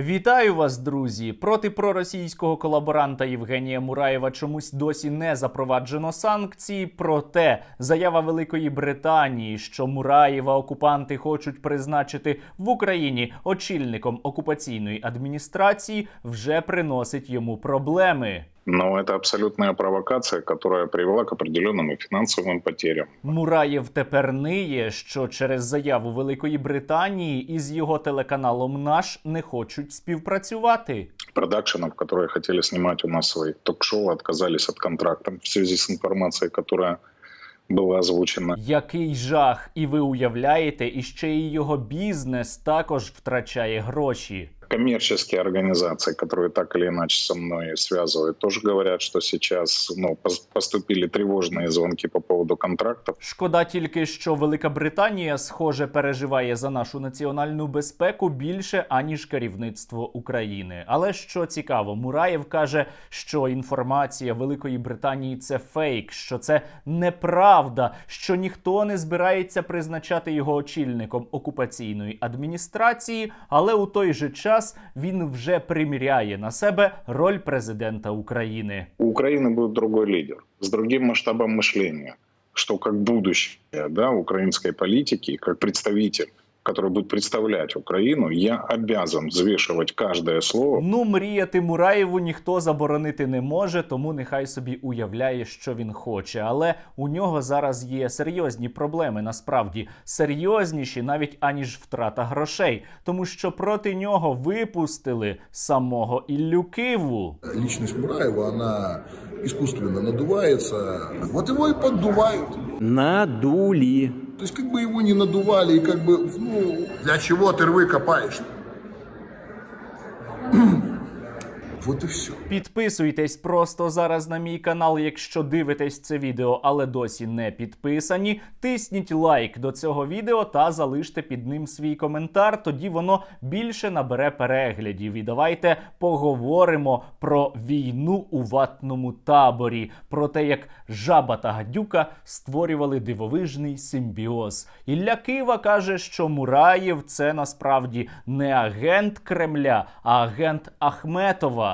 Вітаю вас, друзі! Проти проросійського колаборанта Євгенія Мураєва чомусь досі не запроваджено санкції. Проте заява Великої Британії, що Мураєва окупанти хочуть призначити в Україні очільником окупаційної адміністрації, вже приносить йому проблеми. Но это абсолютная провокация, которая привела к определенным и финансовым потерям. Мураєв тепер ниє, що через заяву Великої Британії із його телеканалом наш не хочуть співпрацювати. Продакшенов, которые хотели снимать у нас свои ток-шоу, отказались от контракта в связи с информацией, которая была озвучена. Який жах, і ви уявляєте, і ще й його бізнес також втрачає гроші. Коммерческие организации, которые так или иначе со мной связывают, тоже говорят, что сейчас ну, пос- поступили тревожные звонки по поводу контрактов. Шкода тільки, що Велика Британія, схоже, переживає за нашу національну безпеку більше аніж керівництво України. Але що цікаво, Мураєв каже, що інформація Великої Британії це фейк, що це неправда, що ніхто не збирається призначати його очільником окупаційної адміністрації, але у той же час він вже приміряє на себе роль президента України. У України буде другой лідер з другим масштабом мишлення, що как будущее да, української політики, як представитель, который будет представлять Украину, я обязан взвешивать каждое слово Ну, мріяти Мураєву ніхто заборонити не може, тому нехай собі уявляє, що він хоче. Але у нього зараз є серйозні проблеми, насправді серйозніші навіть аніж втрата грошей, тому що проти нього випустили самого Іллю Киву. личность Мураева, она искусственно надувается. Вот его и поддувают. Надули. То есть как бы его не надували, и как бы, ну, для чего ты рвы копаешь? Вот и все. Підписуйтесь просто зараз на мій канал, якщо дивитесь це відео, але досі не підписані. Тисніть лайк до цього відео та залиште під ним свій коментар. Тоді воно більше набере переглядів. І давайте поговоримо про війну у ватному таборі, про те, як жаба та гадюка створювали дивовижний симбіоз. Ілля Кива каже, що Мураєв це насправді не агент Кремля, а агент Ахметова.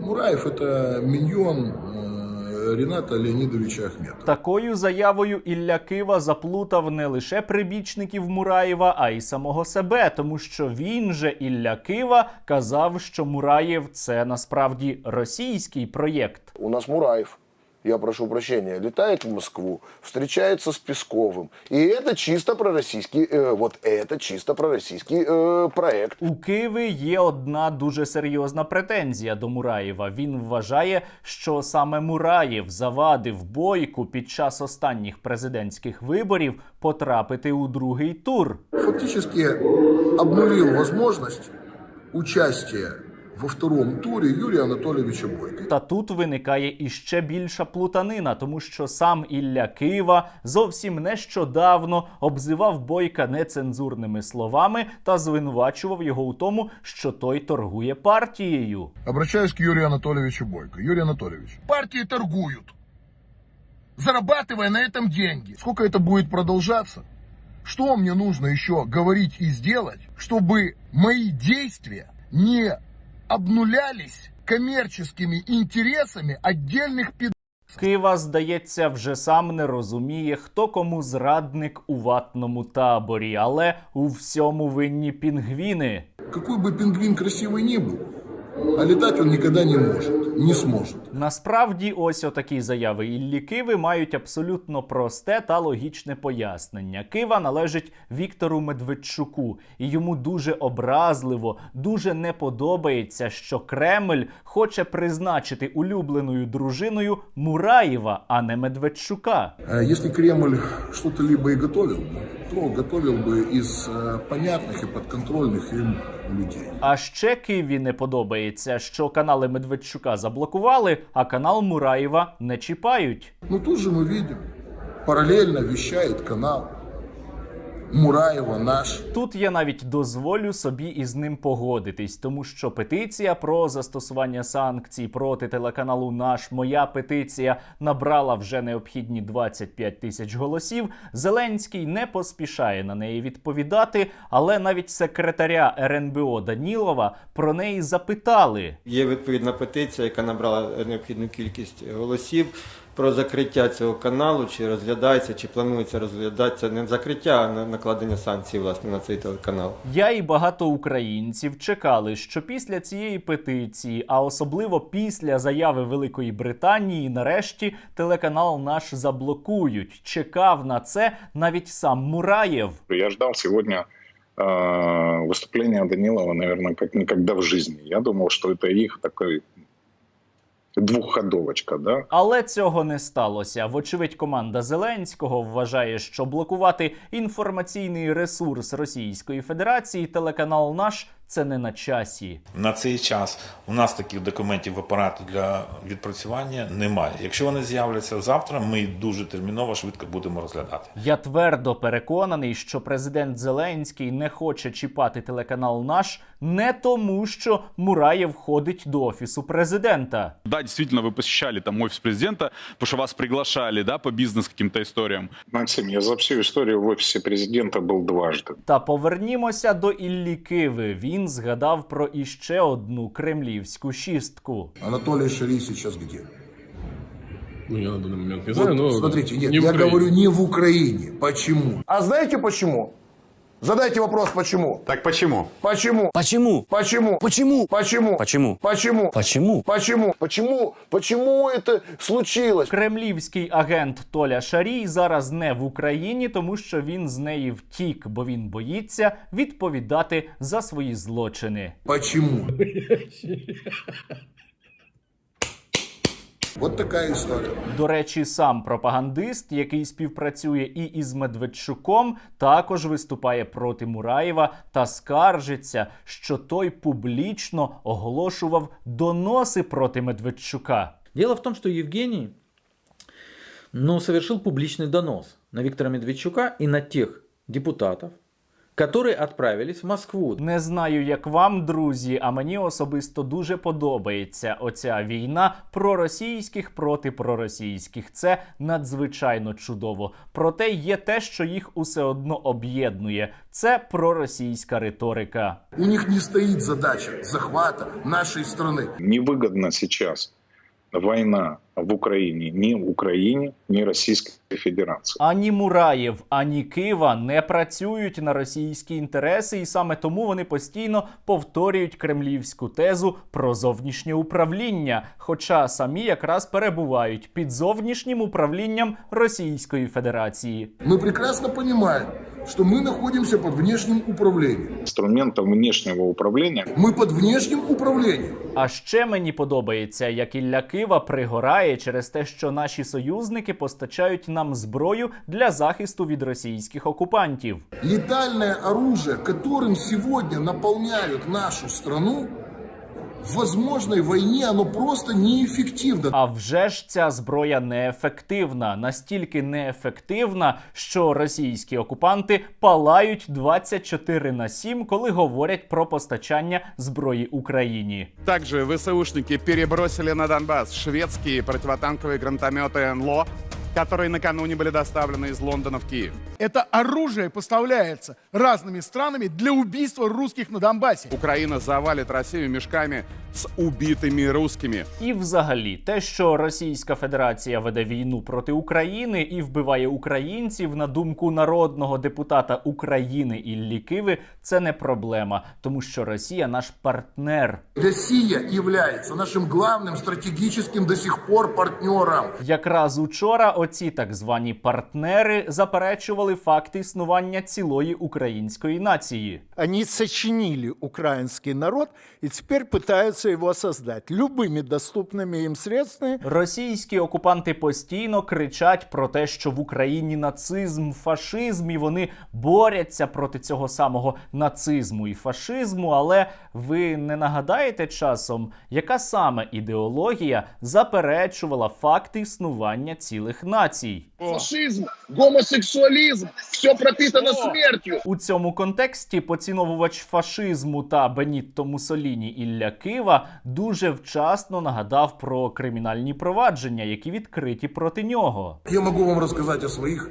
Мураев это миньон Ріната Рената Леонидовича Ахметова. Такою заявою Ілля Кива заплутав не лише прибічників Мураєва, а й самого себе, тому що він же Ілля Кива казав, що Мураєв це насправді російський проєкт. У нас Мураев, я прошу прощения, летает в Москву, встречается с Песковым. И это чисто пророссийский, э, вот это чисто пророссийский э, проект. У Киви є одна дуже серйозна претензія до Мураєва. Він вважає, що саме Мураєв завадив бойку під час останніх президентських виборів потрапити у другий тур. Фактически обнулил возможность участия во втором туре Юрия Анатольевича Бойко. Та тут виникає іще більша плутанина, тому що сам Ілля Кива зовсім нещодавно обзивав бойка нецензурними словами та звинувачував його у тому, що той торгує партією. Обращаюсь к Юрию Анатольевичу Бойко. Юрий Анатольевич, партии торгуют, зарабатывая на этом деньги. Сколько это будет продолжаться? Что мне нужно еще говорить и сделать, чтобы мои действия не обнулялись коммерческими интересами отдельных пид... Кива, здається, вже сам не розуміє, хто кому зрадник у ватному таборі, але у всьому винні пінгвіни. Какой бы пингвин красивый ни был, а летать он никогда не может, не сможет. Насправді, ось отакі заяви Іллі Киви мають абсолютно просте та логічне пояснення. Кива належить Віктору Медведчуку, і йому дуже образливо, дуже не подобається, що Кремль хоче призначити улюбленою дружиною Мураєва, а не Медведчука. А Если Кремль что-то либо и готовил бы, то готовил бы из э, понятных и подконтрольных им людей. А ще Киві не подобається, що канали Медведчука заблокували, а канал Мураєва не чіпають. Но тут же мы видим, параллельно вещает канал Мураева наш. Тут я навіть дозволю собі із ним погодитись, тому що петиція про застосування санкцій проти телеканалу Наш моя петиція набрала вже необхідні 25 тисяч голосів. Зеленський не поспішає на неї відповідати, але навіть секретаря РНБО Данілова про неї запитали. Є відповідна петиція, яка набрала необхідну кількість голосів про закриття цього каналу, чи розглядається, чи планується розглядатися не закриття, а на- накладення санкцій власне на цей телеканал. Я і багато українців чекали, що після цієї петиції, а особливо після заяви Великої Британії, нарешті телеканал наш заблокують. Чекав на це навіть сам Мураєв. Я ждал сегодня э, выступления Данилова, наверное, как никогда в жизни. Я думал, что это их такой двухходовочка, да? Але цього не сталося. Вочевидь, команда Зеленського вважає, що блокувати інформаційний ресурс Російської Федерації телеканал наш це не на часі. На цей час у нас таких документів апарату для відпрацювання немає. Якщо вони з'являться завтра, ми їх дуже терміново швидко будемо розглядати. Я твердо переконаний, що президент Зеленський не хоче чіпати телеканал наш не тому, що Мураєв ходить до офісу президента. Да, действительно, вы посещали там офис президента, потому что вас приглашали, да, по бизнес каким-то историям. Максим, я за всю историю в офисе президента был дважды. Та повернімося до Іллі Киви. Він згадав про іще одну кремлівську шістку. Анатолій Шарій зараз где? Ну, я на данный момент не Вот, знаю, но... смотрите, нет, не я Украине. говорю не в Украине. Почему? А знаете почему? Задайте вопрос, почему? Так почему? Почему? Почему? Почему? Почему? Почему? Почему? Почему? Почему? Почему? Почему? Почему это случилось? Кремлівський агент Толя Шарій зараз не в Україні, тому що він з неї втік, бо він боїться відповідати за свої злочини. Почему? Вот такая история. До речі, сам пропагандист, який співпрацює і із Медведчуком, також виступає проти Мураєва та скаржиться, що той публічно оголошував доноси проти Медведчука. Дело в том, что Евгений ну, совершил публичный донос на Виктора Медведчука и на тех депутатов, которые отправились в Москву. Не знаю, як вам, друзі, а мені особисто дуже подобається оця війна проросійських проти проросійських. Це надзвичайно чудово. Проте є те, що їх усе одно об'єднує. Це проросійська риторика. У них не стоит задача захвата нашей страны. Невыгодно сейчас война в Украине ни Украине, ни Российской Федерации. Ані Мураєв, ані Кива не працюють на російські інтереси, і саме тому вони постійно повторюють кремлівську тезу про зовнішнє управління, хоча самі якраз перебувають під зовнішнім управлінням Російської Федерації. Мы прекрасно понимаем, что мы находимся под внешним управлением. Инструментом внешнего управления Мы под внешним управлением. А ще мені подобається, як Ілля Кива пригорає через те, що наші союзники постачають нам зброю для захисту від російських окупантів. Летальное оружие, которым сегодня наполняют нашу страну, в возможной войне оно просто неэффективно. А вже ж ця зброя неефективна, настільки неефективна, що російські окупанти палають 24 на 7, коли говорять про постачання зброї Україні. Также ВСУшники перебросили на Донбасс шведские противотанковые гранатометы НЛО, которые накануне были доставлены из Лондона в Киев. Это оружие поставляется разными странами для убийства русских на Донбассе. Украина завалит Россию мешками с убитыми русскими. І, взагалі, те, що Російська Федерація веде війну проти України і вбиває українців, на думку народного депутата України Іллі Киви, це не проблема, тому що Росія наш партнер. Россия является нашим главным стратегическим до сих пор партнером. Якраз учора оці так звані партнери заперечували факт існування цілої української нації. Они сочинили украинский народ и теперь пытаются его создать любыми доступными им средствами. Російські окупанти постійно кричать про те, що в Україні нацизм, фашизм, і вони борються проти цього самого нацизму і фашизму. Але ви не нагадаєте часом, яка саме ідеологія заперечувала факт існування цілих націй. Фашизм, гомосексуалізм, все пропитано смертю. У цьому контексті поціновувач фашизму та Бенітто Мусоліні Ілля Кива дуже вчасно нагадав про кримінальні провадження, які відкриті проти нього. Я могу вам розказати о своих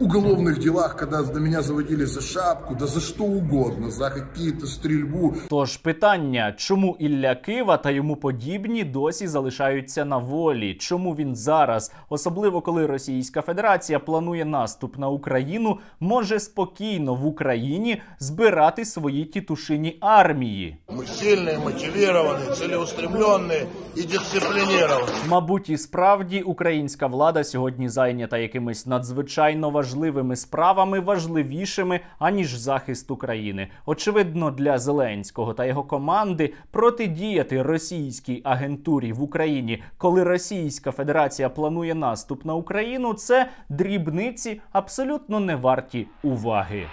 уголовных делах, когда на меня заводили за шапку, да за что угодно, за какие-то стрельбу. Тож питання, чому Ілля Кива та йому подібні досі залишаються на волі? Чому він зараз, особливо коли Російська Федерація планує наступ на Україну, може спокійно в Україні збирати свої тітушині армії? Мы сильные, мотивированные, целеустремленные и дисциплинированные. Мабуть, і справді українська влада сьогодні зайнята якимись надзвичайно важливими справами, важливішими аніж захист України. Очевидно, для Зеленського та його команди протидіяти російській агентурі в Україні, коли Російська Федерація планує наступ на Україну, це дрібниці абсолютно не варті уваги.